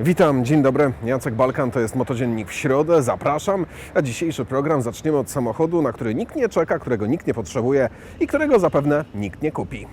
Witam, dzień dobry. Jacek Balkan, to jest Motodziennik w środę. Zapraszam. A dzisiejszy program zaczniemy od samochodu, na który nikt nie czeka, którego nikt nie potrzebuje i którego zapewne nikt nie kupi.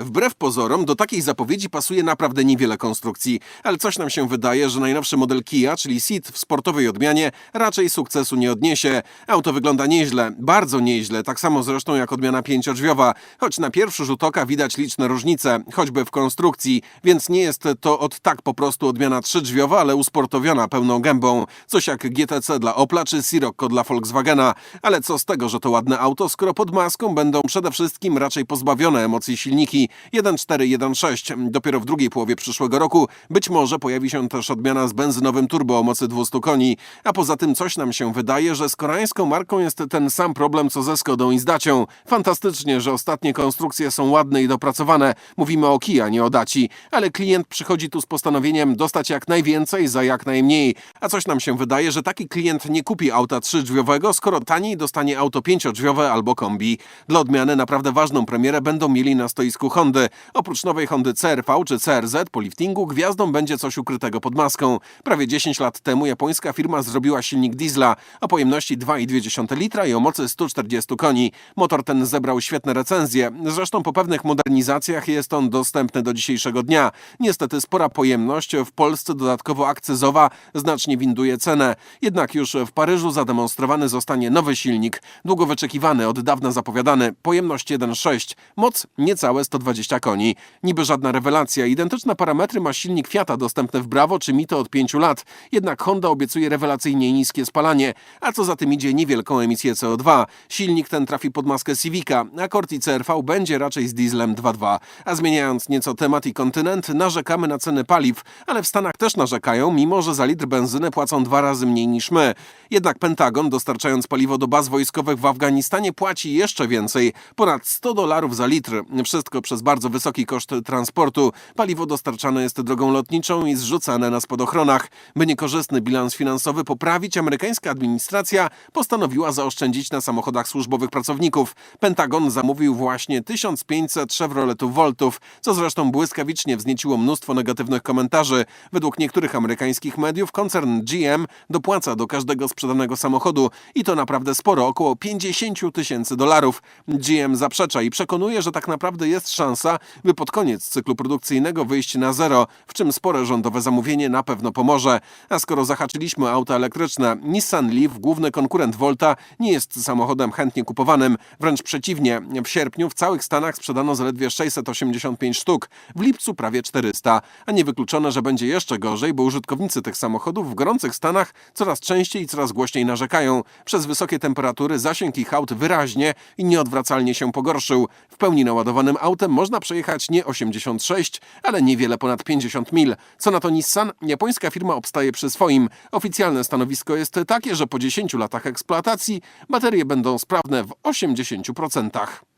Wbrew pozorom, do takiej zapowiedzi pasuje naprawdę niewiele konstrukcji, ale coś nam się wydaje, że najnowszy model Kia, czyli Ceed w sportowej odmianie, raczej sukcesu nie odniesie. Auto wygląda nieźle, bardzo nieźle, tak samo zresztą jak odmiana pięciodrzwiowa, choć na pierwszy rzut oka widać liczne różnice, choćby w konstrukcji, więc nie jest to od tak po prostu odmiana trzydrzwiowa, ale usportowiona pełną gębą, coś jak GTC dla Opla czy Sirocco dla Volkswagena. Ale co z tego, że to ładne auto, skoro pod maską będą przede wszystkim raczej pozbawione emocji silniki 1.4, 1.6. Dopiero w drugiej połowie przyszłego roku być może pojawi się też odmiana z benzynowym turbo o mocy 200 koni. A poza tym coś nam się wydaje, że z koreańską marką jest ten sam problem co ze Skodą i z Dacią. Fantastycznie, że ostatnie konstrukcje są ładne i dopracowane. Mówimy o Kia, nie o Daci. Ale klient przychodzi tu z postanowieniem dostać jak najwięcej za jak najmniej. A coś nam się wydaje, że taki klient nie kupi auta trzydrzwiowego, skoro taniej dostanie auto pięciodrzwiowe albo kombi. Dla odmiany naprawdę ważną premierę będą mieli na stoisku Hondy. Oprócz nowej Hondy CRV czy CRZ po liftingu gwiazdą będzie coś ukrytego pod maską. Prawie 10 lat temu japońska firma zrobiła silnik diesla o pojemności 2,2 litra i o mocy 140 koni. Motor ten zebrał świetne recenzje. Zresztą po pewnych modernizacjach jest on dostępny do dzisiejszego dnia. Niestety spora pojemność w Polsce dodatkowo akcyzowa znacznie winduje cenę. Jednak już w Paryżu zademonstrowany zostanie nowy silnik, długo wyczekiwany, od dawna zapowiadany. Pojemność 1,6, moc niecałe 120 koni. Niby żadna rewelacja. Identyczne parametry ma silnik Fiata dostępny w Bravo czy Mito od 5 lat. Jednak Honda obiecuje rewelacyjnie niskie spalanie, a co za tym idzie niewielką emisję CO2. Silnik ten trafi pod maskę Civica, a Corti CRV będzie raczej z dieslem 2.2. A zmieniając nieco temat i kontynent, narzekamy na ceny paliw, ale w Stanach też narzekają, mimo że za litr benzyny płacą dwa razy mniej niż my. Jednak Pentagon, dostarczając paliwo do baz wojskowych w Afganistanie, płaci jeszcze więcej, ponad 100 dolarów za litr. Wszystko przez bardzo wysoki koszt transportu. Paliwo dostarczane jest drogą lotniczą i zrzucane na spadochronach. By niekorzystny bilans finansowy poprawić, amerykańska administracja postanowiła zaoszczędzić na samochodach służbowych pracowników. Pentagon zamówił właśnie 1500 Chevroletów Voltów, co zresztą błyskawicznie wznieciło mnóstwo negatywnych komentarzy. Według niektórych amerykańskich mediów koncern GM dopłaca do każdego sprzedanego samochodu i to naprawdę sporo, około 50 tysięcy dolarów. GM zaprzecza i przekonuje, że tak naprawdę jest szansa, by pod koniec cyklu produkcyjnego wyjść na zero, w czym spore rządowe zamówienie na pewno pomoże. A skoro zahaczyliśmy o auta elektryczne, Nissan Leaf, główny konkurent Volta, nie jest samochodem chętnie kupowanym. Wręcz przeciwnie, w sierpniu w całych Stanach sprzedano zaledwie 685 sztuk, w lipcu prawie 400. A niewykluczone, że będzie jeszcze gorzej, bo użytkownicy tych samochodów w gorących Stanach coraz częściej i coraz głośniej narzekają. Przez wysokie temperatury zasięg ich aut wyraźnie i nieodwracalnie się pogorszył. W pełni naładowanym autem można przejechać nie 86, ale niewiele ponad 50 mil. Co na to Nissan? Japońska firma obstaje przy swoim. Oficjalne stanowisko jest takie, że po 10 latach eksploatacji baterie będą sprawne w 80%.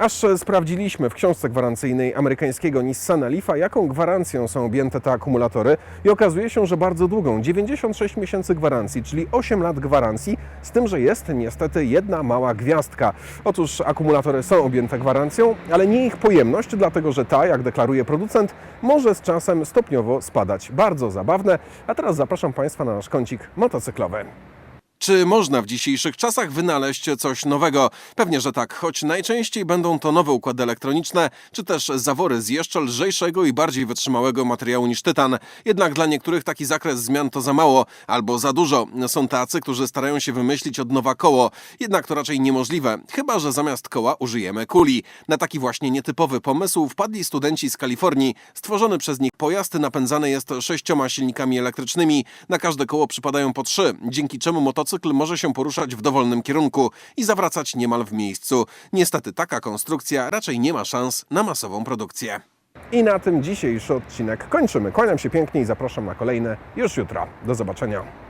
Aż sprawdziliśmy w książce gwarancyjnej amerykańskiego Nissana Leafa, jaką gwarancją są objęte te akumulatory i okazuje się, że bardzo długą, 96 miesięcy gwarancji, czyli 8 lat gwarancji, z tym, że jest niestety jedna mała gwiazdka. Otóż akumulatory są objęte gwarancją, ale nie ich pojemność, dlatego że ta, jak deklaruje producent, może z czasem stopniowo spadać. Bardzo zabawne, a teraz zapraszam Państwa na nasz kącik motocyklowy. Czy można w dzisiejszych czasach wynaleźć coś nowego? Pewnie, że tak, choć najczęściej będą to nowe układy elektroniczne, czy też zawory z jeszcze lżejszego i bardziej wytrzymałego materiału niż tytan. Jednak dla niektórych taki zakres zmian to za mało albo za dużo. Są tacy, którzy starają się wymyślić od nowa koło. Jednak to raczej niemożliwe, chyba że zamiast koła użyjemy kuli. Na taki właśnie nietypowy pomysł wpadli studenci z Kalifornii. Stworzony przez nich pojazd napędzany jest sześcioma silnikami elektrycznymi. Na każde koło przypadają po trzy, dzięki czemu motocykl może się poruszać w dowolnym kierunku i zawracać niemal w miejscu. Niestety taka konstrukcja raczej nie ma szans na masową produkcję. I na tym dzisiejszy odcinek kończymy. Kłaniam się pięknie i zapraszam na kolejne już jutro. Do zobaczenia.